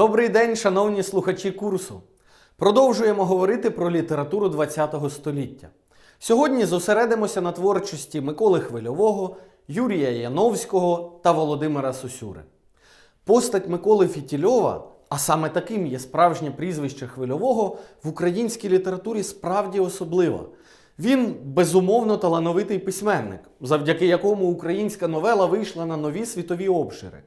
Добрий день, шановні слухачі курсу. Продовжуємо говорити про літературу ХХ століття. Сьогодні зосередимося на творчості Миколи Хвильового, Юрія Яновського та Володимира Сосюри. Постать Миколи Фітільова, а саме таким є справжнє прізвище Хвильового, в українській літературі справді особлива. Він безумовно талановитий письменник, завдяки якому українська новела вийшла на нові світові обшири.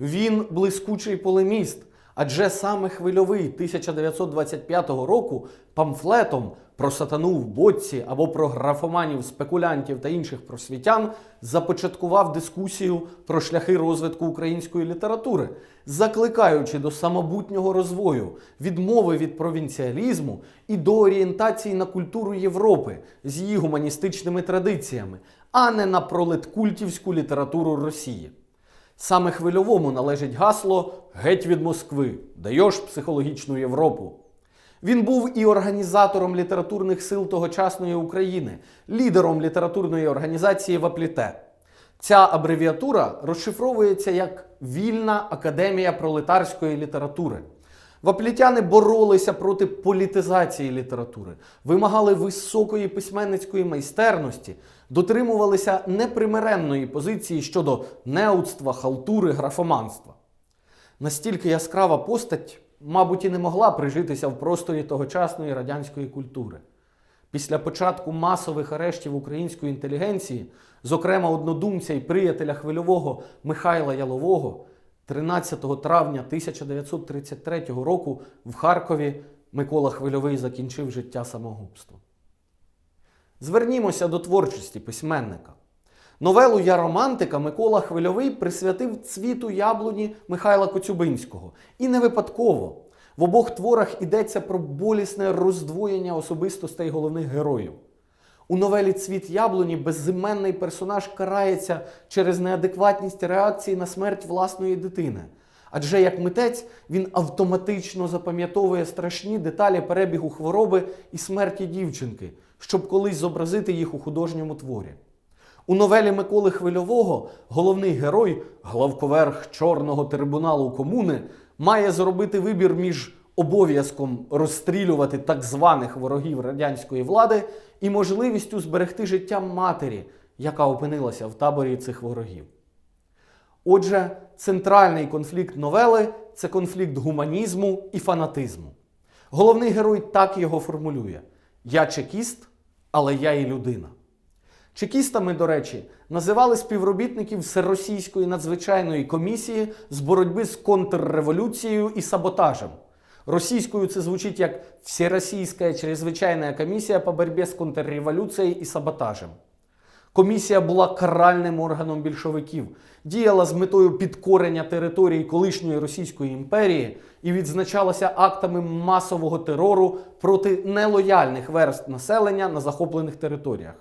Він блискучий полеміст, адже саме хвильовий 1925 року памфлетом про сатану в боці або про графоманів, спекулянтів та інших просвітян започаткував дискусію про шляхи розвитку української літератури, закликаючи до самобутнього розвою, відмови від провінціалізму і до орієнтації на культуру Європи з її гуманістичними традиціями, а не на пролеткультівську літературу Росії. Саме хвильовому належить гасло Геть від Москви, даєш психологічну Європу. Він був і організатором літературних сил тогочасної України, лідером літературної організації Вапліте. Ця абревіатура розшифровується як Вільна академія пролетарської літератури. Ваплітяни боролися проти політизації літератури, вимагали високої письменницької майстерності, дотримувалися непримиренної позиції щодо неудства, халтури, графоманства. Настільки яскрава постать, мабуть, і не могла прижитися в просторі тогочасної радянської культури. Після початку масових арештів української інтелігенції, зокрема однодумця і приятеля хвильового Михайла Ялового, 13 травня 1933 року в Харкові Микола Хвильовий закінчив життя самогубством. Звернімося до творчості письменника. Новелу Я романтика Микола Хвильовий присвятив цвіту яблуні Михайла Коцюбинського. І не випадково. В обох творах йдеться про болісне роздвоєння особистостей головних героїв. У новелі Цвіт яблуні безіменний персонаж карається через неадекватність реакції на смерть власної дитини. Адже як митець він автоматично запам'ятовує страшні деталі перебігу хвороби і смерті дівчинки, щоб колись зобразити їх у художньому творі. У новелі Миколи Хвильового головний герой, главковерх чорного трибуналу комуни, має зробити вибір між обов'язком розстрілювати так званих ворогів радянської влади і можливістю зберегти життя матері, яка опинилася в таборі цих ворогів. Отже, центральний конфлікт новели це конфлікт гуманізму і фанатизму. Головний герой так його формулює: Я чекіст, але я і людина. Чекістами, до речі, називали співробітників Всеросійської надзвичайної комісії з боротьби з контрреволюцією і саботажем. Російською це звучить як Всеросійська чрезвичайна комісія по боротьбі з контрреволюцією і саботажем. Комісія була каральним органом більшовиків, діяла з метою підкорення території колишньої Російської імперії і відзначалася актами масового терору проти нелояльних верств населення на захоплених територіях.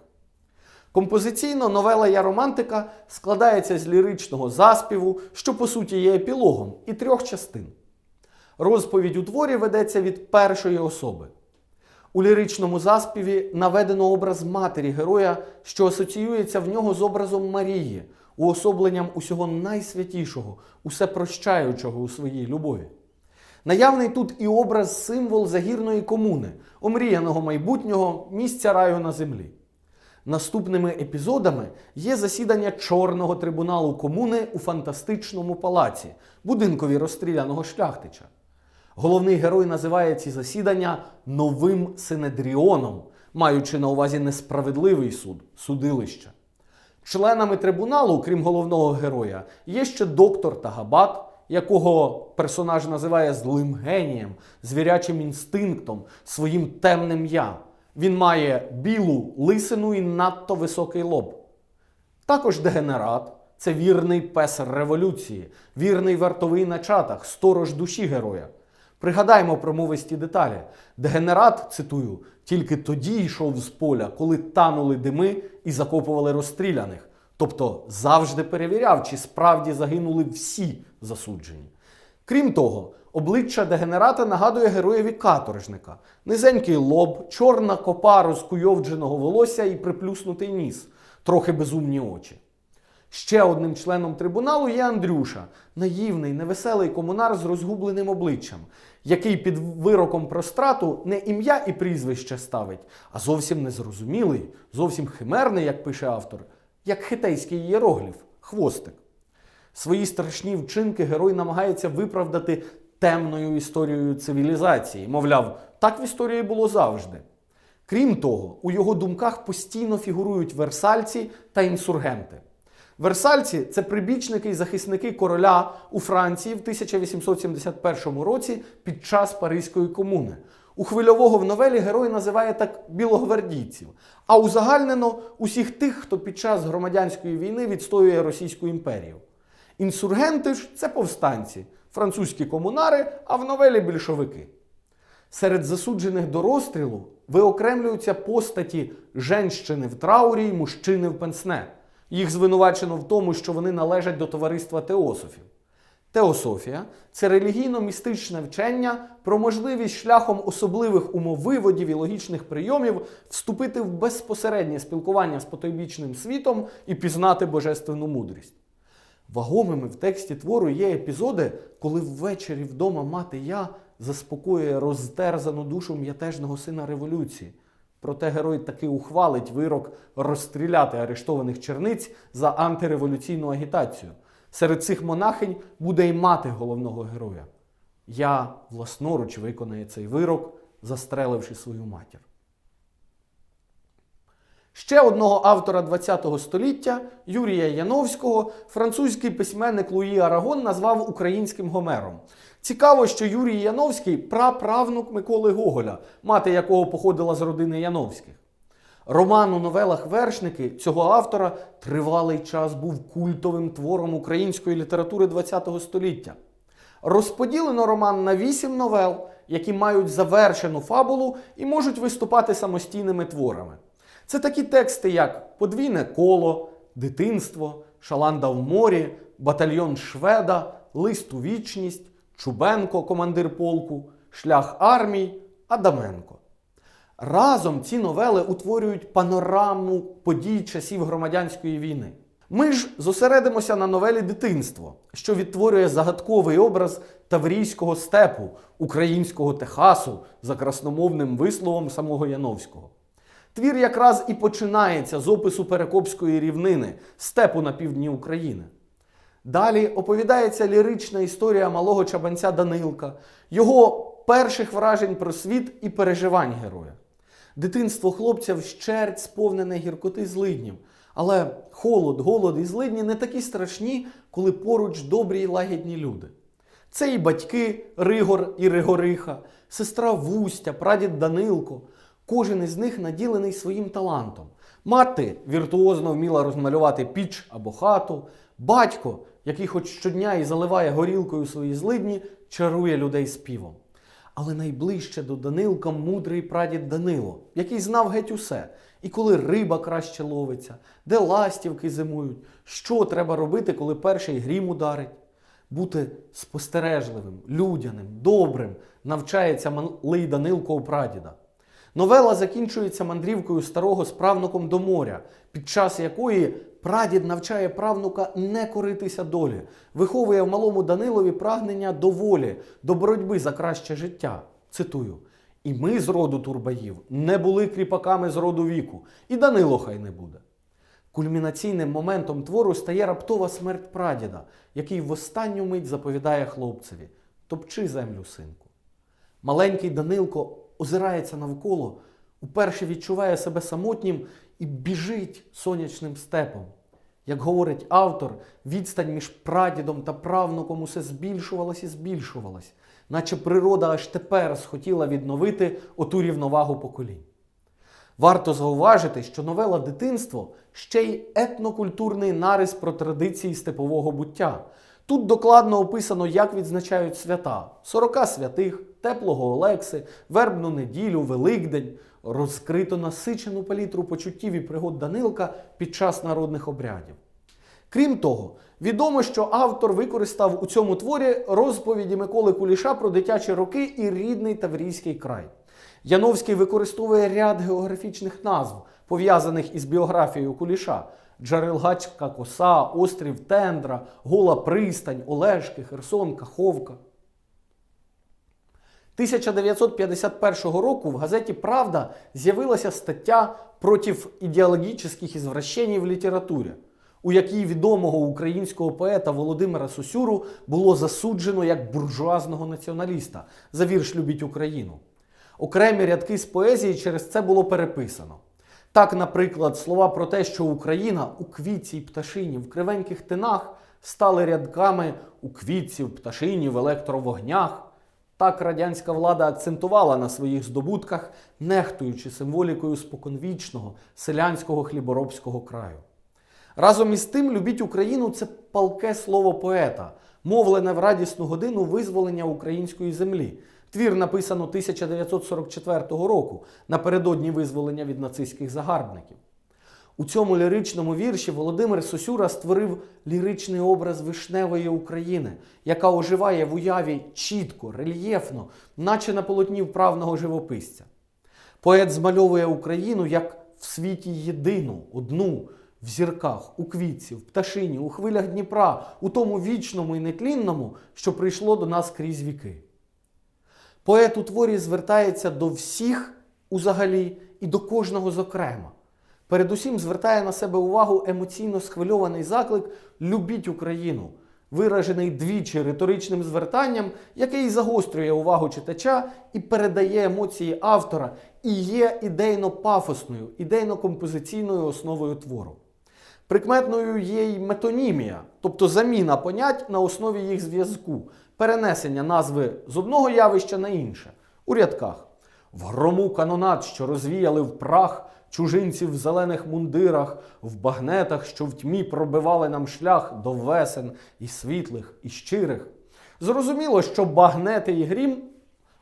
Композиційно новела Я романтика складається з ліричного заспіву, що по суті є епілогом, і трьох частин. Розповідь у творі ведеться від першої особи. У ліричному заспіві наведено образ матері героя, що асоціюється в нього з образом Марії, уособленням усього найсвятішого, усепрощаючого у своїй любові. Наявний тут і образ символ загірної комуни, омріяного майбутнього місця раю на землі. Наступними епізодами є засідання Чорного трибуналу комуни у фантастичному палаці, будинкові розстріляного шляхтича. Головний герой називає ці засідання новим Синедріоном, маючи на увазі несправедливий суд, судилище. Членами трибуналу, крім головного героя, є ще доктор Тагабат, якого персонаж називає злим генієм, звірячим інстинктом, своїм темним я. Він має білу лисину і надто високий лоб. Також дегенерат це вірний пес революції, вірний вартовий на чатах, сторож душі героя. Пригадаймо промовисті деталі. Дегенерат, цитую, тільки тоді йшов з поля, коли танули дими і закопували розстріляних. Тобто завжди перевіряв, чи справді загинули всі засуджені. Крім того, обличчя дегенерата нагадує героєві каторжника: низенький лоб, чорна копа розкуйовдженого волосся і приплюснутий ніс, трохи безумні очі. Ще одним членом трибуналу є Андрюша, наївний, невеселий комунар з розгубленим обличчям, який під вироком про страту не ім'я і прізвище ставить, а зовсім незрозумілий, зовсім химерний, як пише автор, як хитейський ієрогліф, хвостик. Свої страшні вчинки герой намагається виправдати темною історією цивілізації. Мовляв, так в історії було завжди. Крім того, у його думках постійно фігурують версальці та інсургенти. Версальці це прибічники і захисники короля у Франції в 1871 році під час Паризької комуни. У хвильового в новелі герой називає так білогвардійців, а узагальнено усіх тих, хто під час громадянської війни відстоює Російську імперію. Інсургенти ж це повстанці, французькі комунари, а в новелі більшовики. Серед засуджених до розстрілу виокремлюються постаті женщини в траурі й мужчини в пенсне. Їх звинувачено в тому, що вони належать до товариства теософів. Теософія це релігійно-містичне вчення про можливість шляхом особливих умовиводів і логічних прийомів вступити в безпосереднє спілкування з потойбічним світом і пізнати божественну мудрість. Вагомими в тексті твору є епізоди, коли ввечері вдома мати я заспокоює розтерзану душу м'ятежного сина революції. Проте герой таки ухвалить вирок розстріляти арештованих черниць за антиреволюційну агітацію. Серед цих монахинь буде й мати головного героя. Я власноруч виконає цей вирок, застреливши свою матір. Ще одного автора ХХ століття, Юрія Яновського, французький письменник Луї Арагон назвав українським Гомером. Цікаво, що Юрій Яновський праправнук Миколи Гоголя, мати якого походила з родини Яновських. Роман у новелах Вершники цього автора тривалий час був культовим твором української літератури ХХ століття. Розподілено роман на вісім новел, які мають завершену фабулу і можуть виступати самостійними творами. Це такі тексти, як Подвійне коло, Дитинство, Шаланда в морі, Батальйон Шведа, Лист у вічність, Чубенко, командир полку, Шлях армій, Адаменко. Разом ці новели утворюють панораму подій часів громадянської війни. Ми ж зосередимося на новелі Дитинство, що відтворює загадковий образ таврійського степу, українського Техасу за красномовним висловом самого Яновського. Твір якраз і починається з опису Перекопської рівнини, степу на півдні України. Далі оповідається лірична історія малого чабанця Данилка, його перших вражень про світ і переживань героя. Дитинство хлопця вщерть сповнене гіркоти злиднів. Але холод, голод і злидні не такі страшні, коли поруч добрі й лагідні люди. Це і батьки Ригор і Ригориха, сестра Вустя, прадід Данилко. Кожен із них наділений своїм талантом. Мати віртуозно вміла розмалювати піч або хату, батько, який хоч щодня і заливає горілкою свої злидні, чарує людей співом. Але найближче до Данилка мудрий прадід Данило, який знав геть усе, і коли риба краще ловиться, де ластівки зимують, що треба робити, коли перший грім ударить. Бути спостережливим, людяним, добрим навчається малий Данилко у прадіда. Новела закінчується мандрівкою старого з правнуком до моря, під час якої прадід навчає правнука не коритися долі, виховує в малому Данилові прагнення до волі, до боротьби за краще життя. Цитую: І ми з роду турбаїв не були кріпаками з роду віку, і Данило хай не буде. Кульмінаційним моментом твору стає раптова смерть прадіда, який в останню мить заповідає хлопцеві: топчи землю, синку. Маленький Данилко озирається навколо, уперше відчуває себе самотнім і біжить сонячним степом. Як говорить автор, відстань між прадідом та правнуком усе збільшувалась і збільшувалась, наче природа аж тепер схотіла відновити оту рівновагу поколінь. Варто зауважити, що новела Дитинство ще й етнокультурний нарис про традиції степового буття. Тут докладно описано, як відзначають свята: сорока святих, теплого Олекси, вербну неділю, Великдень, розкрито насичену палітру почуттів і пригод Данилка під час народних обрядів. Крім того, відомо, що автор використав у цьому творі розповіді Миколи Куліша про дитячі роки і рідний Таврійський край. Яновський використовує ряд географічних назв, пов'язаних із біографією Куліша: Джарелгацька коса, острів Тендра, Гола Пристань, Олешки, Херсон, Каховка. 1951 року в газеті Правда з'явилася стаття проти ідеологічних ізвращень в літературі, у якій відомого українського поета Володимира Сосюру було засуджено як буржуазного націоналіста за вірш Любіть Україну. Окремі рядки з поезії через це було переписано. Так, наприклад, слова про те, що Україна у квітці й пташині в кривеньких тинах стали рядками у квітці, в пташині, в електровогнях. Так радянська влада акцентувала на своїх здобутках, нехтуючи символікою споконвічного селянського хліборобського краю. Разом із тим, любіть Україну це палке слово поета, мовлене в радісну годину визволення української землі. Твір написано 1944 року, напередодні визволення від нацистських загарбників. У цьому ліричному вірші Володимир Сосюра створив ліричний образ вишневої України, яка оживає в уяві чітко, рельєфно, наче на полотні вправного живописця. Поет змальовує Україну як в світі єдину, одну, в зірках, у квітці, в пташині, у хвилях Дніпра, у тому вічному і нетлінному, що прийшло до нас крізь віки. Поет у творі звертається до всіх узагалі і до кожного зокрема. Передусім звертає на себе увагу емоційно схвильований заклик Любіть Україну, виражений двічі риторичним звертанням, який загострює увагу читача і передає емоції автора, і є ідейно-пафосною, ідейно-композиційною основою твору. Прикметною є й метонімія, тобто заміна понять на основі їх зв'язку, перенесення назви з одного явища на інше. У рядках в грому канонат, що розвіяли в прах чужинців в зелених мундирах, в багнетах, що в тьмі пробивали нам шлях до весен і світлих, і щирих. Зрозуміло, що багнети і грім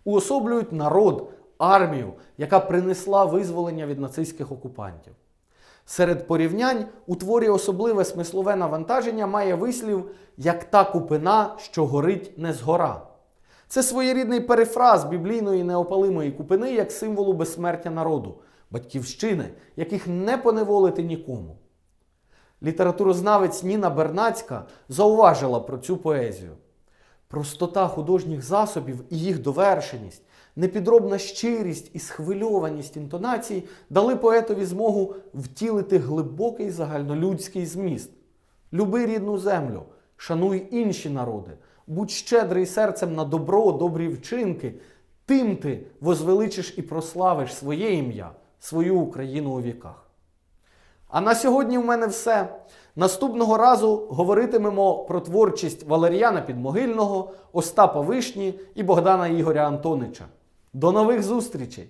уособлюють народ, армію, яка принесла визволення від нацистських окупантів. Серед порівнянь у творі особливе смислове навантаження має вислів як та купина, що горить не згора. Це своєрідний перефраз біблійної неопалимої купини як символу безсмертя народу, батьківщини, яких не поневолити нікому. Літературознавець Ніна Бернацька зауважила про цю поезію. Простота художніх засобів і їх довершеність, непідробна щирість і схвильованість інтонацій дали поетові змогу втілити глибокий загальнолюдський зміст. Люби рідну землю, шануй інші народи, будь щедрий серцем на добро, добрі вчинки, тим ти возвеличиш і прославиш своє ім'я, свою Україну у віках. А на сьогодні в мене все. Наступного разу говоритимемо про творчість Валеріана Підмогильного, Остапа Вишні і Богдана Ігоря Антонича. До нових зустрічей!